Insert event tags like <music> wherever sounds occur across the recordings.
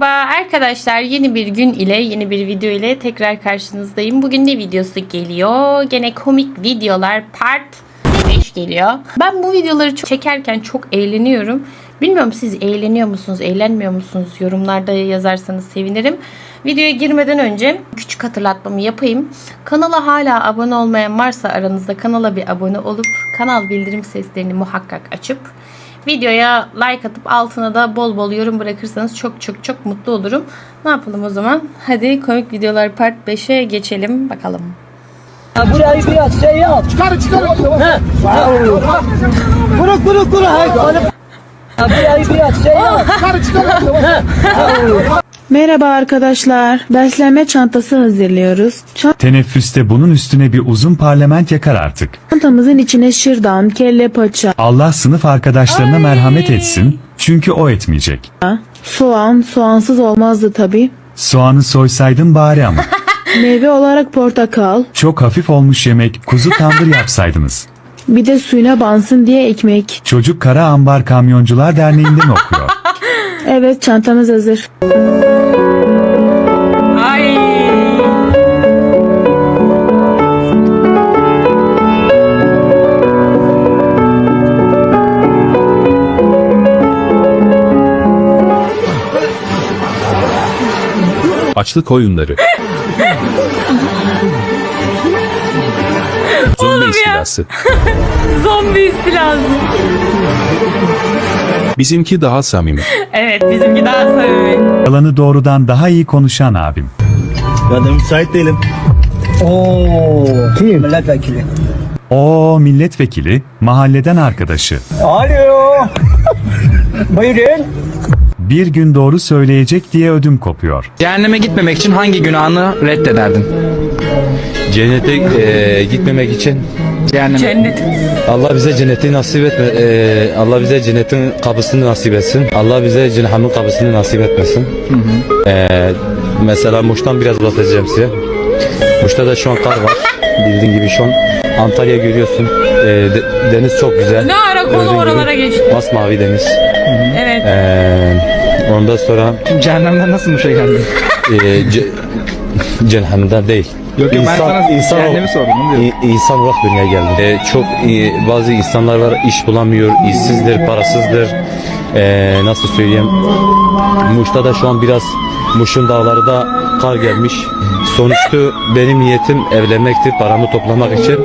Merhaba arkadaşlar yeni bir gün ile yeni bir video ile tekrar karşınızdayım. Bugün ne videosu geliyor? Gene komik videolar part 5 geliyor. Ben bu videoları çok çekerken çok eğleniyorum. Bilmiyorum siz eğleniyor musunuz, eğlenmiyor musunuz? Yorumlarda yazarsanız sevinirim. Videoya girmeden önce küçük hatırlatmamı yapayım. Kanala hala abone olmayan varsa aranızda kanala bir abone olup kanal bildirim seslerini muhakkak açıp Videoya like atıp altına da bol bol yorum bırakırsanız çok çok çok mutlu olurum. Ne yapalım o zaman? Hadi komik videolar part 5'e geçelim bakalım. Burayı biraz şey yap. Çıkar çıkar. He. Kuru kuru kuru. Hayır. Burayı biraz şey yap. Çıkar çıkar. <laughs> Merhaba arkadaşlar. Beslenme çantası hazırlıyoruz. Teneffüste bunun üstüne bir uzun parlament yakar artık. Çantamızın içine şırdan, kelle paça, Allah sınıf arkadaşlarına merhamet etsin, çünkü o etmeyecek. soğan, soğansız olmazdı tabi. Soğanı soysaydın bari ama. <laughs> Meyve olarak portakal, Çok hafif olmuş yemek, kuzu tandır yapsaydınız. bir de suyuna bansın diye ekmek. Çocuk Kara Ambar Kamyoncular Derneği'nden okuyor. Evet çantamız hazır. Ay. Açlık oyunları. İstilası. <laughs> Zombi istilası. Bizimki daha samimi. Evet bizimki daha samimi. Yalanı doğrudan daha iyi konuşan abim. Ya da müsait değilim. Oo. Kim? Milletvekili. O milletvekili, mahalleden arkadaşı. Alo. <laughs> Buyurun. Bir gün doğru söyleyecek diye ödüm kopuyor. Cehenneme gitmemek için hangi günahını reddederdin? Cennete eee, gitmemek için Cehenneme. Cennet. Allah bize cenneti nasip etme. eee, Allah bize cennetin kapısını nasip etsin. Allah bize cehennemin kapısını nasip etmesin. Eee, mesela Muş'tan biraz bahsedeceğim size. Muş'ta da şu an kar var. Bildiğin gibi şu an Antalya görüyorsun. Eee, de- deniz çok güzel. Ne ara konu oralara geçti. Masmavi deniz. Evet. Eee, ondan sonra Cehennemden nasıl bu şey geldin? eee ce- cehennemden değil. Yok yok ben sana insan, cehennemi sordum. onu diyorum. İ- insan olarak dünyaya geldi. Ee, çok iyi, bazı insanlar var iş bulamıyor, işsizdir, parasızdır. Ee, nasıl söyleyeyim? Muş'ta da şu an biraz Muş'un dağları da kar gelmiş. Sonuçta benim niyetim evlenmekti, paramı toplamak için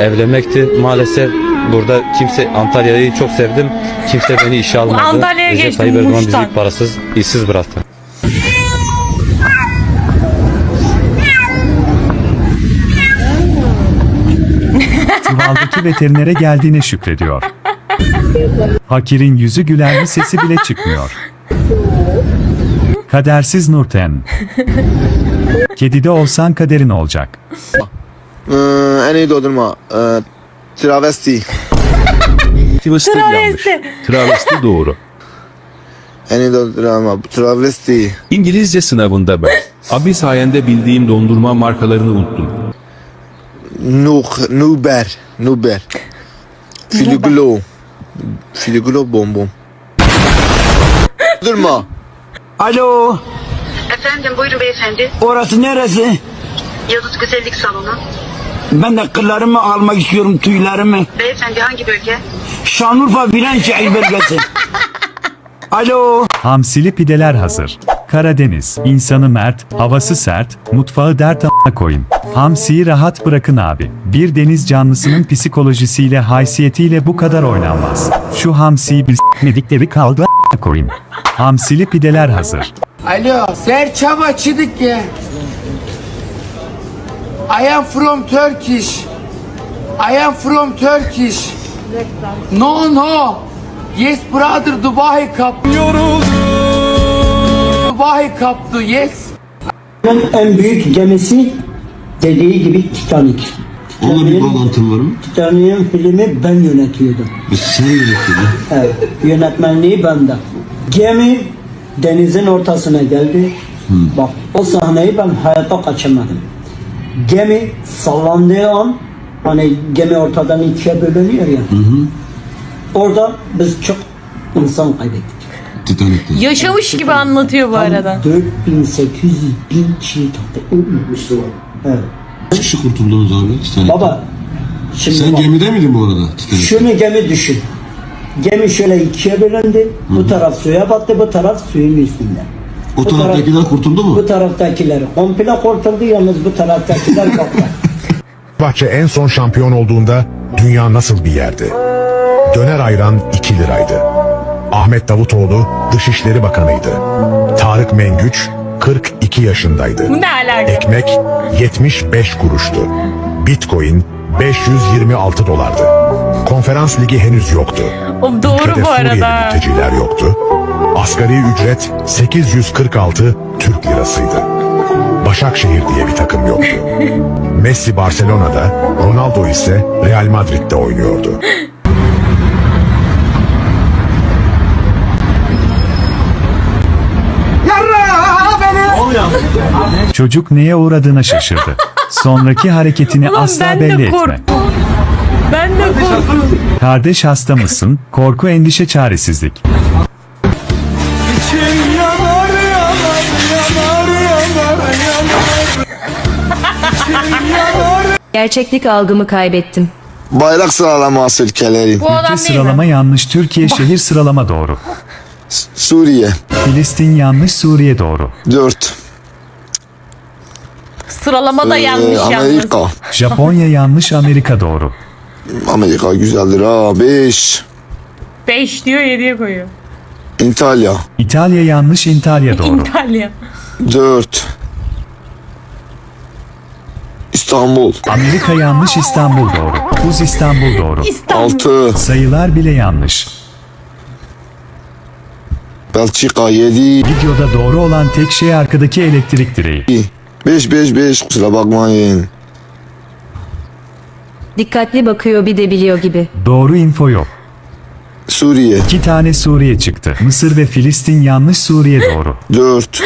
evlenmekti. Maalesef burada kimse Antalya'yı çok sevdim. Kimse beni işe almadı. Antalya'ya Recep geçtim, Tayyip Erdoğan bizi Muş'tan. parasız, işsiz bıraktı. Çuvaldaki veterinere geldiğine şükrediyor. Fakirin yüzü güler mi sesi bile çıkmıyor. Kadersiz Nurten. Kedide olsan kaderin olacak. Ee, en iyi dondurma. Ee, travesti. Yanlış. Travesti doğru. En iyi dondurma. Travesti. İngilizce sınavında ben. Abi sayende bildiğim dondurma markalarını unuttum. Nuh, Nuber. Nuber. Filiglo. Filiglo bonbon. Dondurma. Alo. Efendim buyurun beyefendi. Orası neresi? Yıldız Güzellik Salonu. Ben de kıllarımı almak istiyorum tüylerimi. Beyefendi hangi bölge? Şanlıurfa Viranşehir bölgesi. <laughs> Alo. Hamsili pideler hazır. Karadeniz, insanı mert, havası sert, mutfağı dert a**a koyun. Hamsiyi rahat bırakın abi. Bir deniz canlısının psikolojisiyle, haysiyetiyle bu kadar oynanmaz. Şu hamsiyi bir s**medikleri kaldı a**a koyun. Hamsili pideler hazır. Alo, Serçava Çıdıkke. I am from Turkish. I am from Turkish. No, no. Yes, brother, Dubai Cup. Dubai Cup'tu, yes. En büyük gemisi dediği gibi Titanic. Onunla bir bağlantın var mı? Titanic'in filmi ben yönetiyordum. Sen yönettin. Evet, yönetmenliği bende. Gemi denizin ortasına geldi. Bak o sahneyi ben hayatta kaçırmadım. Gemi sallandığı an hani gemi ortadan ikiye bölünüyor ya. Orada biz çok insan kaybettik. Titanik'te. Yaşamış gibi anlatıyor bu arada. 4800 bin kişi tuttu. Evet. Kaç kişi kurtuldunuz abi Titanik'te? Baba şimdi Sen bak, gemide miydin bu arada Titanik'te? şunu gemi düşün. Gemi şöyle ikiye bölündü. Bu taraf suya battı, bu taraf suyun üstünde. O bu taraf- taraftakiler kurtuldu mu? Bu taraftakiler komple kurtuldu yalnız bu taraftakiler <laughs> kalktı. Bahçe en son şampiyon olduğunda dünya nasıl bir yerdi? Döner ayran 2 liraydı. Ahmet Davutoğlu Dışişleri Bakanıydı. Tarık Mengüç 42 yaşındaydı. Bu ne alaka? Ekmek 75 kuruştu. Bitcoin 526 dolardı. Konferans ligi henüz yoktu. O doğru Ülkede bu Suriyeli arada. mülteciler yoktu. Asgari ücret 846 Türk lirasıydı. Başakşehir diye bir takım yoktu. <laughs> Messi Barcelona'da, Ronaldo ise Real Madrid'de oynuyordu. Çocuk neye uğradığına şaşırdı. Sonraki hareketini Ulan asla ben belli de etme. korktum. Ben de korktum. Kardeş hasta mısın? Korku, endişe, çaresizlik. Gerçeklik algımı kaybettim. Bayrak sıralaması ülkeleri. Bu adam Ülke değil sıralama mi? yanlış, Türkiye şehir sıralama doğru. Suriye Filistin yanlış, Suriye doğru. 4. Sıralama da yanlış yalnız. Ee, Amerika. Japonya yanlış, Amerika doğru. Amerika güzeldir ha. 5. 5 diyor 7'ye koyuyor. İtalya İtalya yanlış, İntalya doğru. <laughs> İtalya. 4. İstanbul Amerika yanlış, İstanbul doğru. Uz İstanbul doğru. İstanbul. 6. Sayılar bile yanlış. Belçika 7. Videoda doğru olan tek şey arkadaki elektrik direği. 5 5 5 kusura bakmayın. Dikkatli bakıyor bir de biliyor gibi. Doğru info yok. Suriye İki tane Suriye çıktı. Mısır ve Filistin yanlış, Suriye doğru. 4.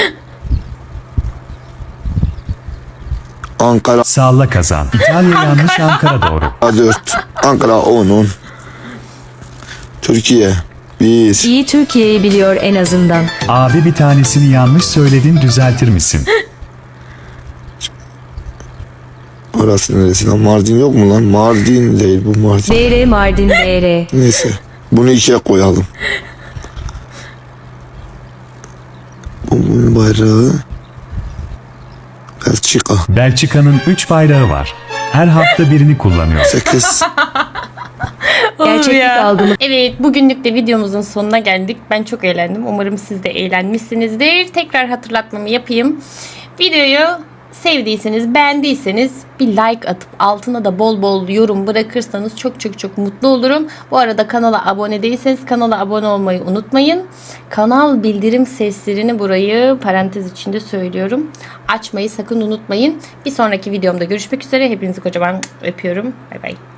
Ankara Salla kazan. İtalya yanlış, Ankara doğru. 4. Ankara 10 10. Türkiye 1. İyi Türkiye'yi biliyor en azından. Abi bir tanesini yanlış söyledin düzeltir misin? Orası neresi lan? Mardin yok mu lan? Mardin değil bu Mardin. DR Mardin DR. Neyse. Bunu ikiye koyalım. Bunun bayrağı Belçika Belçika'nın 3 bayrağı var. Her hafta birini kullanıyor. 8 <laughs> Gerçeklik ya. algımı Evet bugünlük de videomuzun sonuna geldik. Ben çok eğlendim. Umarım siz de eğlenmişsinizdir. Tekrar hatırlatmamı yapayım. Videoyu sevdiyseniz, beğendiyseniz bir like atıp altına da bol bol yorum bırakırsanız çok çok çok mutlu olurum. Bu arada kanala abone değilseniz kanala abone olmayı unutmayın. Kanal bildirim seslerini burayı parantez içinde söylüyorum. Açmayı sakın unutmayın. Bir sonraki videomda görüşmek üzere. Hepinizi kocaman öpüyorum. Bay bay.